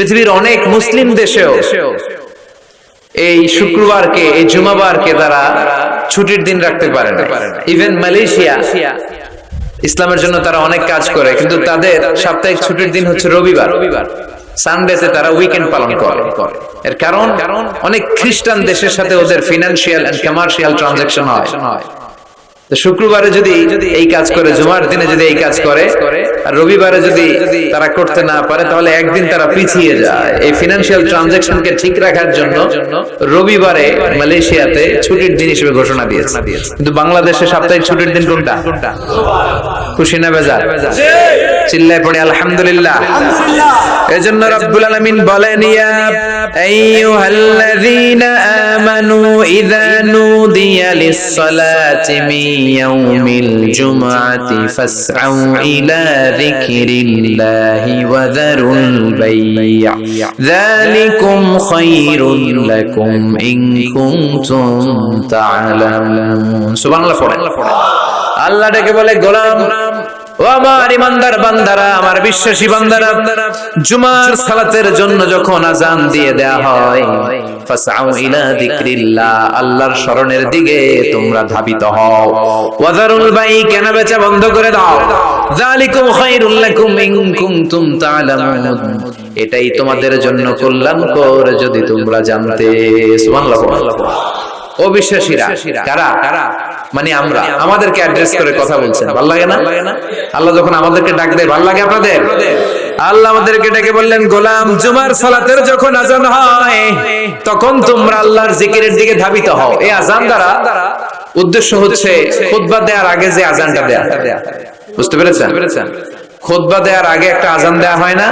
পৃথিবীর অনেক মুসলিম দেশেও এই শুক্রবারকে, এই জুমাবারকে তারা ছুটির দিন রাখতে পারে ইভেন মালয়েশিয়া, ইসলামের জন্য তারা অনেক কাজ করে, কিন্তু তাদের সাপ্তাহিক ছুটির দিন হচ্ছে রবিবার। রবিবার সানডেতে তারা উইকেন্ড পালন করে। এর কারণ কারণ অনেক খ্রিস্টান দেশের সাথে ওদের ফিনান্সিয়াল এন্ড কমার্শিয়াল ট্রানজাকশন হয়। তো শুক্রবারে যদি এই কাজ করে জুমার দিনে যদি এই কাজ করে আর রবিবারে যদি তারা করতে না পারে তাহলে একদিন তারা পিছিয়ে যায়। এই ফিনান্সিয়াল ট্রানজাকশনকে ঠিক রাখার জন্য রবিবারে মালয়েশিয়াতে ছুটির দিন হিসেবে ঘোষণা দিয়েছে। কিন্তু বাংলাদেশে সাপ্তাহিক ছুটির দিন কোনটা? খুশি না বেজার চিল্লায় পড়ে আলহামদুলিল্লাহ। এজন্য রব্বুল আলামিন বলেন ইয়া আইয়ুহাল্লাযীনা আমানু ইযা নুদিয়া লিস-সালাতি মিন ইয়াউমিল জুমআতি ফাসআউ ইলা যিকরিল্লাহি ওয়া যারুল বাই' যালিকুম খায়রুল লাকুম ইন কুনতুম তা'লামুন সুবহানাল্লাহ পড়েন আল্লাহ ডেকে বলে গোলাম ও আমার ইমানদার বান্দারা আমার বিশ্বাসী বান্দারা জুমার সালাতের জন্য যখন আজান দিয়ে দেয়া হয় ফাসআউ ইলা যিকরিল্লাহ আল্লাহর শরণের দিকে তোমরা ধাবিত হও। ওয়াজারুল বাই কেনা বেচা বন্ধ করে দাও। যালিকুম খায়রুল লাকুম ইন কুনতুম তা'লামুন এটাই তোমাদের জন্য কল্যাণকর যদি তোমরা জানতে। সুবহানাল্লাহ। অবিশ্বাসীরা। কারা? কারা? মানে আমরা। আমাদেরকে অ্যাড্রেস করে কথা বলছেন। ভালো লাগে না? আল্লাহ যখন আমাদেরকে ডাক দেয় ভালো লাগে আপনাদের? আল্লাহ আমাদেরকে ডেকে বললেন গোলাম জুমার সালাতের যখন আজান হয় তখন তোমরা আল্লাহর জিকিরের দিকে ধাবিত হও। এই আজান দ্বারা উদ্দেশ্য হচ্ছে খুতবা দেওয়ার আগে যে আজানটা দেয়া। বুঝতে পেরেছেন? খুতবা দেওয়ার আগে একটা আজান দেয়া হয় না?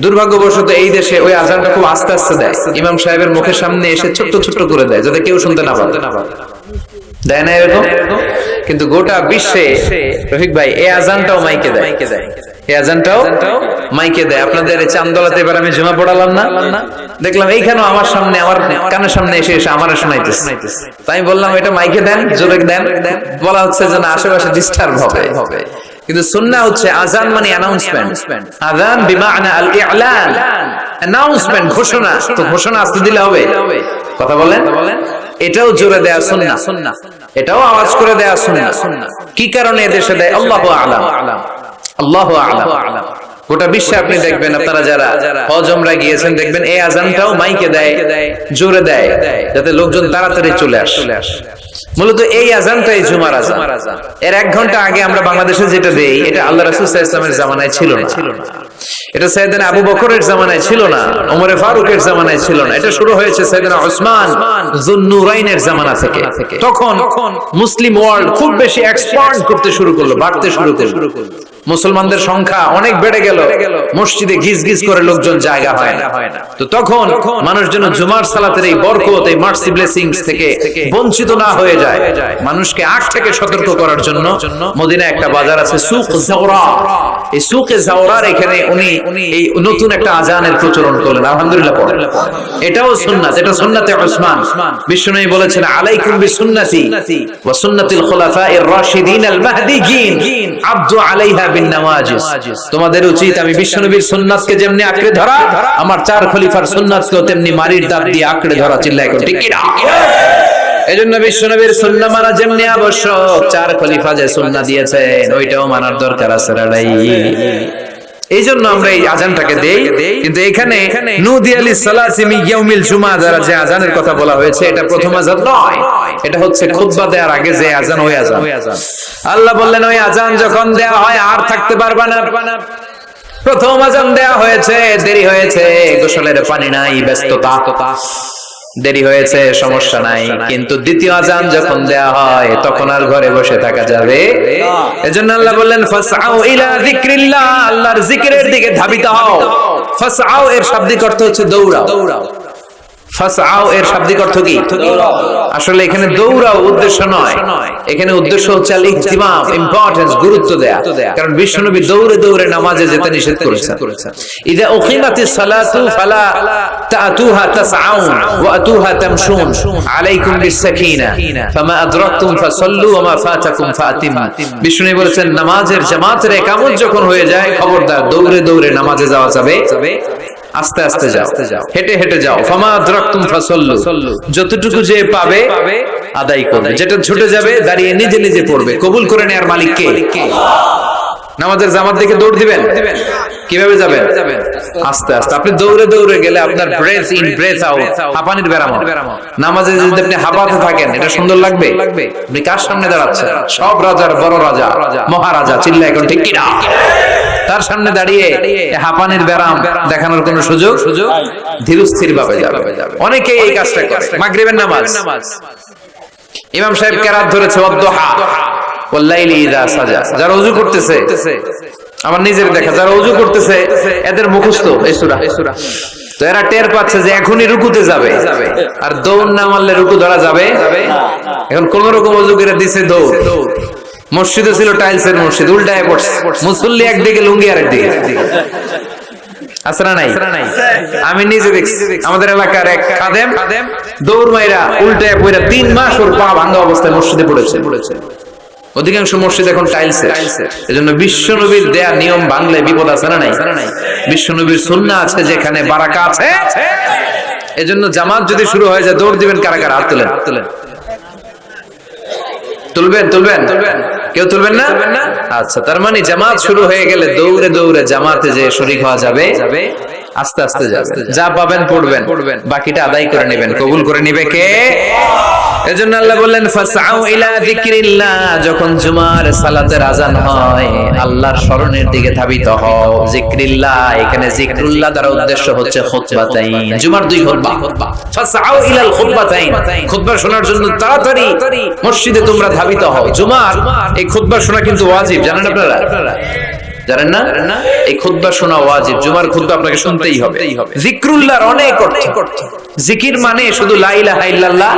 দুর্ভাগ্যবশত এই দেশে ওই আজানটা খুব আস্তে আস্তে দেয়। ইমাম সাহেবের মুখের সামনে এসে ছোট্ট ছোট্ট করে দেয় যাতে কেউ শুনতে না পারে দেয় না এরকম? কিন্তু গোটা বিশ্বে রফিক ভাই এই আজানটাও মাইকে দেয়। এই আজানটাও মাইকে দেয়। আপনাদের এই এবার আমি জমা পড়ালাম না। দেখলাম এইখানেও আমার সামনে আমার কানের সামনে এসে এসে আমার শোনাইতেছে। তাই বললাম এটা মাইকে দেন জোরে দেন। বলা হচ্ছে যে না আশেপাশে ডিস্টার্ব হবে। কিন্তু হচ্ছে আজান মানে অ্যানাউন্সমেন্ট আজান বিমানা আল ইলান। অ্যানাউন্সমেন্ট ঘোষণা। তো ঘোষণা আসতে দিলে হবে। কথা বলেন? এটাও জোরে দেয়া সুন্নাহ। এটাও আওয়াজ করে দেয়া সুন্নাহ। কি কারণে এদেশে দেয়? আল্লাহু আলাম। আল্লাহু আলাম। গোটা বিশ্বে আপনি দেখবেন, আপনারা যারা হজ ওমরা গিয়েছেন, দেখবেন এই আজানটাও মাইকে দেয়, জোরে দেয়, যাতে লোকজন তাড়াতাড়ি চলে আসে। মূলত এই আজানটাই জুমার আজান। এর এক ঘণ্টা আগে আমরা বাংলাদেশে যেটা দেই, এটা আল্লাহ রাসূল ওয়াসাল্লামের জামানায় ছিল না। এটা সাইয়েদনা আবু বকরের জামানায় ছিল না, ওমরে ফারুকের জামানায় ছিল না। এটা শুরু হয়েছে সাইয়েদনা উসমান যুন্নুরাইনের জামানা থেকে। তখন মুসলিম ওয়ার্ল্ড খুব বেশি এক্সপান্ড করতে শুরু করল, বাড়তে শুরু করল। মুসলমানদের সংখ্যা অনেক বেড়ে গেল। মসজিদে ঘিস ঘিস করে লোকজন জায়গা হয় না। তো তখন মানুষ যেন জুমার সালাতের এই বরকত, এই মার্সি ব্লেসিংস থেকে বঞ্চিত না হয়ে যায়। মানুষকে আগ থেকে সতর্ক করার জন্য মদিনা একটা বাজার আছে সুক জাওরা। এই জাওরার এখানে উনি এই নতুন একটা আজানের প্রচলন করলেন, আলহামদুলিল্লাহ এটাও সুন্নাত, এটা সুন্নাতে বিশ্বনবী বলেছেন, আলাইকুম বিসুন্নতি ওয়া সুন্নাতিল রাশিদিন আল মাহদিয়িন আব্দু আলাইহা বিন তোমাদের উচিত আমি বিশ্বনবীর সুন্নাতকে যেমনি আঁকড়ে ধরা, আমার চার খলিফার সুন্নাতকেও তেমনি মারির দাঁত দিয়ে আঁকড়ে ধরা, চিল্লায় এখন ঠিক কি না? এজন্য বিশ্বনবীর সুন্নাহ মানা যেমনি আবশ্যক, চার খলিফা যে সুন্নাহ দিয়েছেন, ওইটাও মানার দরকার আছে এই জন্য আমরা এই আজানটাকে দেই, কিন্তু এখানে সালাসিমি ইয়াউমিল জুমা যে আজানের কথা বলা হয়েছে, এটা প্রথম আজান নয়। এটা হচ্ছে খুতবা দেওয়ার আগে যে আজান ওই আজান আল্লাহ বললেন, ওই আজান যখন হয়, আর থাকতে পারবা না। প্রথম আজান হয়েছে, দেরি হয়েছে, গোসলের পানি নাই, ব্যস্ততা। দেরি হয়েছে, সমস্যা নাই। কিন্তু দ্বিতীয় আজান যখন দেয়া হয়, তখন আর ঘরে বসে থাকা যাবে এজন্য আল্লাহ বললেন, ফাসআউ ইলা যিকরিল্লাহ আল্লাহর জিকিরের দিকে ধাবিত হও। ফাসআউ এর শাব্দিক অর্থ হচ্ছে দৌড়াও। ফাসআউ এর শাব্দিক অর্থ কি? আসলে এখানে দৌড়াও উদ্দেশ্য নয়। এখানে উদ্দেশ্য হচ্ছে ইম্পর্টেন্স গুরুত্ব দেয়া। কারণ দৌড়ে দৌড়ে নামাজে যেতে নিষেধ করেছেন। ইদা সালাতু ফালা তাতুহা ওয়া আতুহা তামশুন আলাইকুম বিসাকিনা ফামা আদরাকতুম ফাসাল্লু ওয়া মা ফাতাকুম বলেছেন, নামাজের জামাতের একামত যখন হয়ে যায়, খবরদার দৌড়ে দৌড়ে নামাজে যাওয়া যাবে। আস্তে আস্তে যাও। হেঁটে হেঁটে যাও। ফামা আদরাকতুম ফাসাল্লু। যতটুকু যে পাবে আদায় করবে। যেটা ছুটে যাবে দাঁড়িয়ে নিজে নিজে পড়বে। কবুল করে নেয়ার মালিক কে? নামাজের জামাত দেখে দৌড় দিবেন? কীভাবে যাবেন? আস্তে আস্তে। আপনি দৌড়ে দৌড়ে গেলে আপনার ব্রেথ ইন ব্রেথ আউট হাঁপানির ব্যারাম। নামাজে যদি আপনি হাঁপাতে থাকেন এটা সুন্দর লাগবে? আপনি কার সামনে দাঁড়াচ্ছেন? সব রাজার বড় রাজা মহারাজা চিল্লা এখন ঠিক কিনা? তার সামনে দাঁড়িয়ে হাঁপানির ব্যারাম দেখানোর কোনো সুযোগ সুযোগ ধীরস্থির ভাবে যাবে। অনেকে এই কাজটা করে। মাগরিবের নামাজ। ইমাম সাহেব কেরাত ধরেছে অদ্দোহা ওয়াল্লাইলি ইযা সাজা। যারা ওযু করতেছে আমার নিজের দেখা যারা ওযু করতেছে এদের মুখস্থ এই সূরা এই সূরা তো এরা টের পাচ্ছে যে এখনই রুকুতে যাবে। আর দৌড় না মারলে রুকু ধরা যাবে। এখন কোন রকম ওযু করে দিছে দৌড়। মসজিদে ছিল টাইলসের মসজিদ, উল্টায় পড়ছে। মুসল্লি একদিকে, লুঙ্গি আর একদিকে অধিকাংশ মসজিদ এখন টাইলসে এজন্য বিশ্ব নবীর দেয়া নিয়ম বাংলায় বিপদ আছে না নাই? আছে যেখানে বারাকা আছে। এজন্য জামাত যদি শুরু হয়ে যায় দৌড় দিবেন কারা কারা হাত তুলেন হাত তুলেন। তুলবেন তুলবেন? কেউ তুলবেন না? আচ্ছা তার মানে জামাত শুরু হয়ে গেলে দৌড়ে দৌড়ে জামাতে যে শরীর হওয়া যাবে? আস্তে আস্তে যা পাবেন পড়বেন। বাকিটা আদায় করে নেবেন। কবুল করে নিবে কে? এজন্য আল্লাহ বললেন ফাসাউ ইলা যিকরিল্লাহ। যখন জুমার সালাতের আজান হয়, আল্লাহর স্মরণের দিকে ধাবিত হও। যিকরিল্লাহ, এখানে যিকরুল্লাহ দ্বারা উদ্দেশ্য হচ্ছে খুতবাতাইন। জুমার দুই খুতবা। ফাসাউ ইলাল খুতবাতাইন। খুতবা শোনার জন্য তাড়াতাড়ি মসজিদে তোমরা ধাবিত হও। জুমার, এই খুতবা শোনা কিন্তু ওয়াজিব, জানেন আপনারা? জানেন না? এই খুতবা শোনা ওয়াজিব। জুমার খুতবা আপনাকে শুনতেই হবে। জিক্রুল্লাহর অনেক অর্থ। জিকির মানে শুধু লা ইলাহা ইল্লাল্লাহ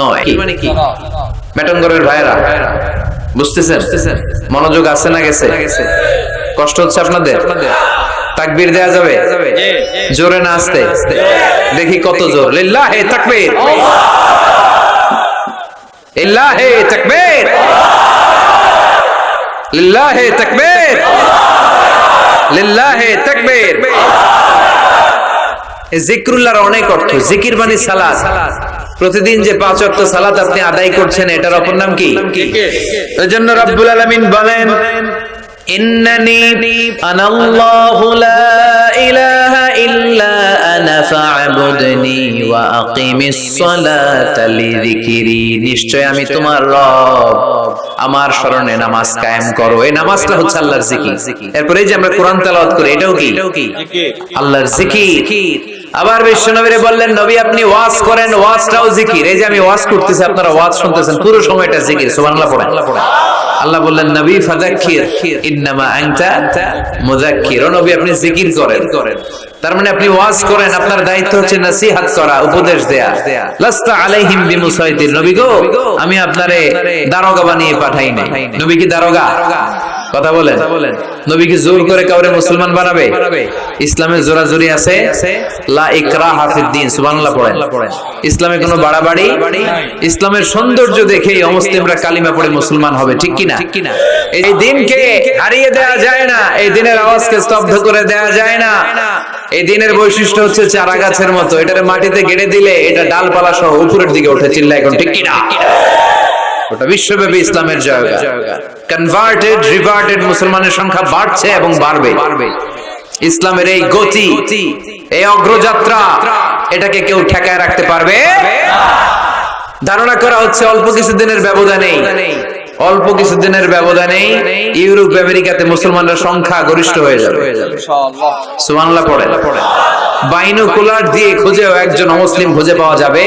নয়। মানে কি? মেটনগরের ভাইরা বুঝতেছেন? মনোযোগ আছে না গেছে? কষ্ট হচ্ছে আপনাদের? তাকবীর দেয়া যাবে? জোরে না আসতে? দেখি কত জোর। লিল্লাহে তাকবীর। লিল্লাহে তাকবীর। লিল্লাহে তাকবীর। লিল্লাহে তাকবীর। জিক্রুল্লাহর অনেক অর্থ। জিকির মানে সালাত। প্রতিদিন যে পাঁচ ওয়াক্ত সালাত আপনি আদায় করছেন, এটার অপর নাম কি? এজন্য রব্বুল আলামিন বলেন, ইন্নানি আনাল্লাহু লা ইলাহা ইল্লা নিশ্চয় আমি তোমার রব। আমার স্মরণে নামাজ কায়েম করো। এই নামাজটা হচ্ছে আল্লাহর জিকির। এরপরে যে আমরা কোরআন করি, এটাও কি? আল্লাহর জিকির। আবার বিশ্বনবীরে বললেন, নবী, আপনি ওয়াজ করেন, ওয়াজটাও জিকির। এই যে আমি ওয়াজ করতেছি, আপনারা ওয়াজ শুনতেছেন, পুরো সময়টা জিকির। সুবহানাল্লাহ, পড়েন। আল্লাহ বললেন, নবী, ফাযাক্কির। ইন্নামা আনতা মুযাক্কির। ও নবী, আপনি জিকির করেন। তার মানে আপনি ওয়াজ করেন, আপনার দায়িত্ব হচ্ছে নসিহত করা, উপদেশ দেয়া। লাস্তা আলাইহিম বিমুসাইদিন নবী গো, আমি আপনারে দারোগা বানিয়ে পাঠাই নাই। নবী কি দারোগা? কথা বলেন। নবী কি জোর করে কাউরে মুসলমান বানাবে? ইসলামে জোরাজুরি আছে? লা সুবহানাল্লাহ পড়েন। ইসলামে কোনো বাড়াবাড়ি? ইসলামের সৌন্দর্য দেখেই অমুসলিমরা কালিমা পড়ে মুসলমান হবে ঠিক কি না এই দিনকে হারিয়ে দেওয়া যায় না এই দিনের আওয়াজকে স্তব্ধ করে দেওয়া যায় না। এই দিনের বৈশিষ্ট্য হচ্ছে চারা গাছের মতো। এটারে মাটিতে গেড়ে দিলে এটা ডালপালা সহ উপরের দিকে উঠে চিল্লা এখন ঠিক কি না ওটা বিশ্বব্যাপী ইসলামের জায়গা। কনভার্টেড রিভার্টেড মুসলমানের সংখ্যা বাড়ছে এবং বাড়বে। ইসলামের এই গতি, এই অগ্রযাত্রা, এটাকে কেউ ঠেকায় রাখতে পারবে? ধারণা করা হচ্ছে অল্প কিছুদিনের ব্যবধানেই, অল্প কিছুদিনের ব্যবধানেই ইউরোপ, আমেরিকাতে মুসলমানদের সংখ্যা গরিষ্ঠ হয়ে যাবে। সুবহানাল্লাহ পড়ে বাইনোকুলার দিয়ে খুঁজেও একজন অমুসলিম খুঁজে পাওয়া যাবে।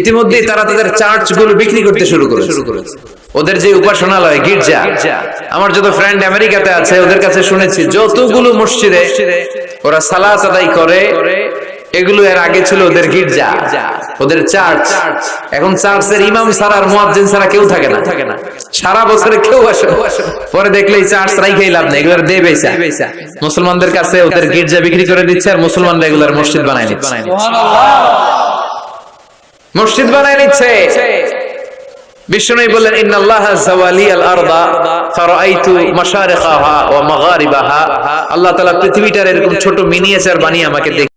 ইতিমধ্যেই তারা তাদের চার্চগুলো বিক্রি করতে শুরু করে শুরু করেছে। ওদের যে উপাসনালয় গির্জা আমার যত ফ্রেন্ড আমেরিকাতে আছে ওদের কাছে শুনেছি যতগুলো মসজিদে ওরা সালাত আদায় করে এগুলো এর আগে ছিল ওদের গির্জা ওদের চার্চ এখন চার্চের ইমাম ছাড়া আর মুয়াজ্জিন ছাড়া কেউ থাকে না। থাকে না সারা বছরে কেউ আসে পরে দেখলেই চার্চ রাইখাই লাভ নেই এগুলোর দে বেচা মুসলমানদের কাছে ওদের গির্জা বিক্রি করে দিচ্ছে আর মুসলমানরা এগুলোর মসজিদ বানায় নিচ্ছে। মসজিদ বানায় নিচ্ছে। বিষ্ণু বললেন, ইন্নাল্লাহ জাওয়ালি আল আরদা ফারাইতু মাশারিকাহা ওয়া মাগারিবাহা। আল্লাহ তাআলা পৃথিবীটার এরকম ছোট মিনিয়েচার বানিয়ে আমাকে